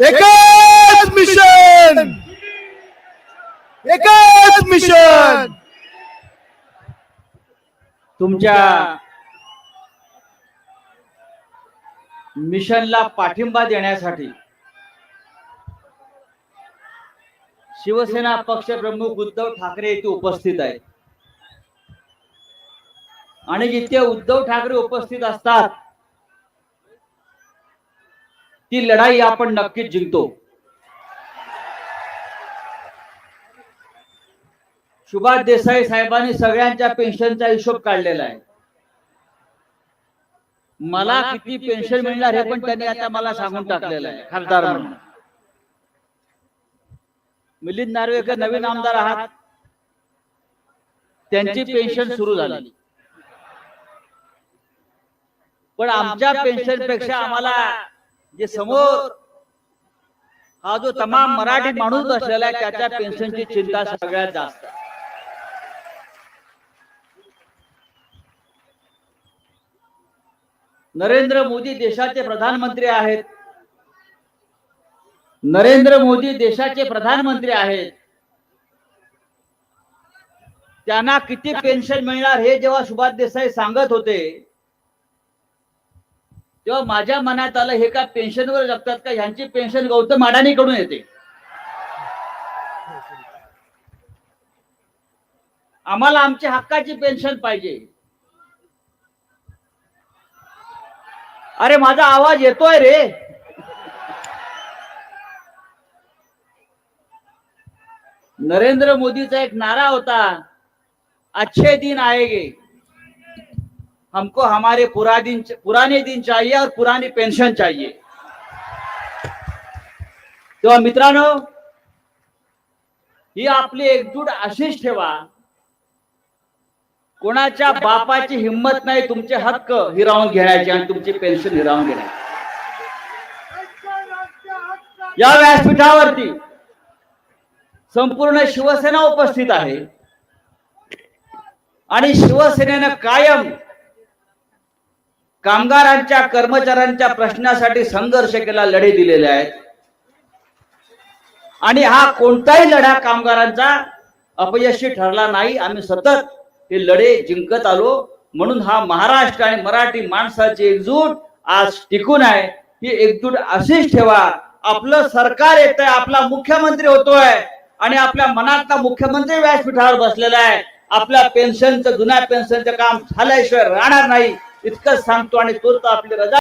एकच मिशन! एकच मिशन! तुमच्या मिशनला पाठिंबा देण्यासाठी शिवसेना पक्ष प्रमुख उद्धव ठाकरे येथे उपस्थित आहेत. आणि जिथे उद्धव ठाकरे उपस्थित असतात ती लढाई आपण नक्कीच जिंकतो. सुभाष देसाई साहेबांनी सगळ्यांच्या पेन्शनचा हिशोब काढलेला आहे. मला किती पेन्शन मिळणार हे पण त्यांनी आता मला सांगून टाकलेलं आहे. खासदार म्हणून. मिलिंद नार्वेकर नवीन आमदार आहात. त्यांची पेन्शन सुरू झाली. पण आमच्या पेन्शनपेक्षा आम्हाला जे समोर हा जो तमाम मराठी माणूस असलेला आहे त्याच्या पेन्शनची चिंता सगळ्यात जास्त नरेंद्र मोदी देशाचे प्रधानमंत्री आहेत. नरेंद्र मोदी देशाचे प्रधानमंत्री आहेत. त्यांना किती पेन्शन मिळणार हे जेव्हा सुभाष देसाई सांगत होते तेव्हा माझ्या मनात आलं हे का पेन्शनवर जगतात का? ह्यांची पेन्शन गौतम अडाणीकडून येते. आम्हाला आमच्या हक्काची पेन्शन पाहिजे. अरे माझा आवाज येतोय रे. नरेंद्र मोदीचा एक नारा होता अच्छे दिन आएगे. हमको हमारे पुरा दिन पुराने दिन चाहिए और पुरानी पेन्शन चाहिए। तेव्हा मित्रांनो ही आपली एकजूट अशीच ठेवा. कोणाच्या बापाची हिंमत नाही तुमचे हक्क हिरावून घेण्याची आणि तुमची पेन्शन हिरावून घेण्याची. या व्यासपीठावरती संपूर्ण शिवसेना उपस्थित आहे. आणि शिवसेनेनं कायम कामगारांच्या कर्मचाऱ्यांच्या प्रश्नासाठी संघर्ष केला लढे दिलेले आहेत. आणि हा कोणताही लढा कामगारांचा अपयशी ठरला नाही. आम्ही सतत हे लढे जिंकत आलो. म्हणून हा महाराष्ट्र आणि मराठी माणसाची एकजूट आज टिकून आहे. ही एकजूट अशीच ठेवा. आपलं सरकार येत आहे आपला मुख्यमंत्री होतोय. आणि आपल्या मनातला मुख्यमंत्री व्यासपीठावर बसलेला आहे. आपल्या पेन्शनचं जुन्या पेन्शनचं काम झाल्याशिवाय राहणार नाही. इतकंच सांगतो आणि तूर्त आपली रजा